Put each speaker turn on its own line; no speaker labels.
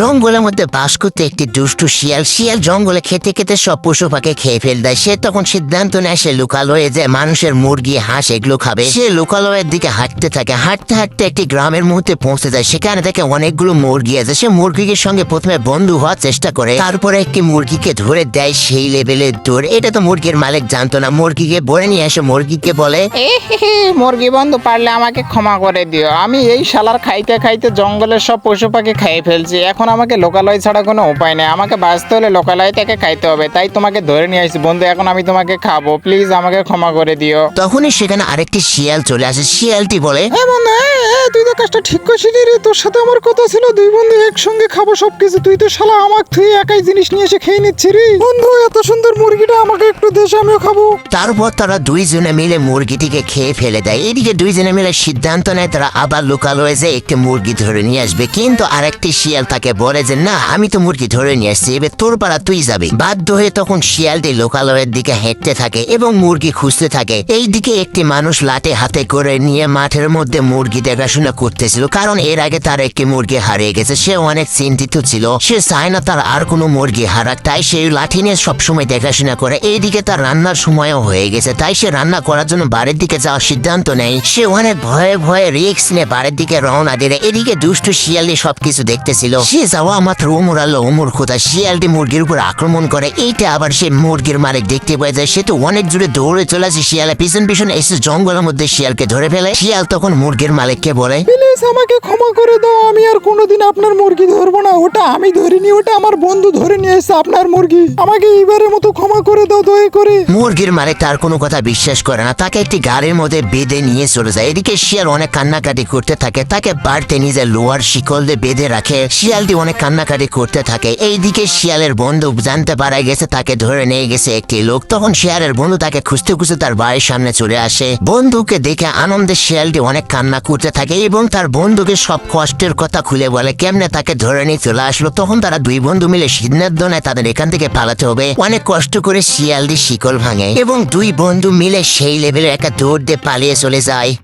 জঙ্গলের মধ্যে বাস করতে একটি দুষ্টু শিয়াল শিয়াল জঙ্গলে খেতে খেতে সব পশু পাখি খেয়ে ফেল দেয়। সে তখন সিদ্ধান্ত নেয়, সে লোকালয়ে যে মানুষের মুরগি, হাঁস এগুলো খাবে। সে লোকালয়ের দিকে হাঁটতে থাকে। হাঁটতে হাঁটতে একটি গ্রামের মুহূর্তে পৌঁছে যায়। সেখানে থেকে অনেকগুলো মুরগি আছে। সে মুরগির সঙ্গে প্রথমে বন্ধু হওয়ার চেষ্টা করে। তারপরে একটি মুরগিকে ধরে দেয় সেই লেভেলের দূর এটা তো মুরগির মালিক জানতো না। মুরগিকে বলে নিয়ে আসে মুরগিকে বলে
মুরগি বন্ধু, পারলে আমাকে ক্ষমা করে দিও। আমি এই শালার খাইতে খাইতে জঙ্গলের সব পশু পাখি খেয়ে ফেলছি। এখন আমাকে লোকালয় ছাড়া কোনো উপায় নেই। আমাকে বাঁচতে হলে লোকালয় থেকে খাইতে হবে তাই তোমাকে ধরে নিয়ে আসি বন্ধু এখন আমি তোমাকে খাব। প্লিজ আমাকে ক্ষমা করে দিও।
তখনই সেখানে আরেকটি শিয়াল চলে আসে। শিয়ালটি বলে
হ্যাঁ বন্ধু তুই তো কাজটা ঠিক রে তোর সাথে আমার কথা ছিল, দুই বন্ধু একসঙ্গে খাব সবকিছু। তুই তো শালা একাই জিনিস নিয়ে এসে খেয়ে নিচ্ছি রে। বন্ধু, এত সুন্দর মুরগিটা আমাকে একটু দেশ আমিও খাব।
তারপর তারা দুইজনে মিলে মুরগিটিকে খেয়ে ফেলে দেয়। এদিকে দুইজনে মিলে সিদ্ধান্ত নেয়, তারা আবার লোকালয়ে যে একটি মুরগি ধরে নিয়ে আসবে। কিন্তু আরেকটি শিয়াল তাকে বলে যে, না, আমি তো মুরগি ধরে নিয়ে আসছি, এবার তোর পাড়া তুই যাবি। বাধ্য হয়ে তখন শিয়ালটি লোকালয়ের দিকে হেঁটতে থাকে এবং মুরগি খুঁজতে থাকে। এই দিকে একটি মানুষ লাটে হাতে করে নিয়ে মাঠের মধ্যে মুরগি দেখাশোনা করতেছিল, কারণ এর আগে তার একটি মুরগি হারিয়ে গেছে, সে অনেক চিন্তিত ছিল, সে চায় না তার আর কোনো মুরগি হারাক, তাই সে লাঠি নিয়ে সবসময় দেখাশোনা করে, এইদিকে তার রান্নার সময়ও হয়ে গেছে, তাই সে রান্না করার জন্য বাড়ির দিকে যাওয়ার সিদ্ধান্ত নেয়, সে অনেক ভয়ে ভয়ে রিক্স নিয়ে বাড়ির দিকে রওনা দিলে এদিকে দুষ্টু শিয়ালি সবকিছু দেখতেছিল, সে যাওয়া মাত্র ওমর আল্লাহ ওমর খোদা শিয়ালটি মুরগির উপর আক্রমণ করে, এইটা আবার সে মুরগির মালিক দেখতে পায় যায় সে তো অনেক জোরে দৌড়ে চলে আসে শিয়ালে পিছন পিছন এসে জঙ্গলের মধ্যে শিয়ালকে ধরে ফেলে, শিয়াল তখন মুরগির মালিককে বলে।
প্লিজ আমাকে ক্ষমা করে দাও আমি আর কোনোদিন আপনার মুরগি ধরবো না। ওটা আমি ধরিনি ওটা আমার বন্ধু ধরে নিয়ে এসেছে আপনার মুরগি। আমাকে এইবারের মতো ক্ষমা করে দাও দয়া করে।
মুরগির মালিক তার কোনো কথা বিশ্বাস করে না তাকে একটি গাড়ির মধ্যে বেঁধে নিয়ে চলে যায়। এদিকে শিয়াল অনেক কান্নাকাটি করতে থাকে তাকে বাড়তে নিজের লোহার শিকল দিয়ে বেঁধে রাখে। শিয়ালটি অনেক কান্নাকাটি করতে থাকে। এইদিকে শিয়ালের বন্ধু জানতে পারা গেছে তাকে ধরে নিয়ে গেছে একটি লোক। তখন শিয়ালের বন্ধু তাকে খুঁজতে খুঁজতে তার বাড়ির সামনে চলে আসে। বন্ধুকে দেখে আনন্দে শিয়ালটি অনেক কান্না করতে থাকে এবং তার বন্ধুকে সব কষ্টের কথা খুলে বলে। কেমনে তাকে ধরে নিয়ে চলে আসলো? তখন তারা দুই বন্ধু মিলে সিদ্ধান্ত নেয় তাদের এখান থেকে পালাতে হবে। অনেক কষ্ট করে শিয়াল দিয়ে শিকল ভাঙে এবং দুই বন্ধু মিলে সেই লেভেলের একটা দৌড় দিয়ে পালিয়ে চলে যায়।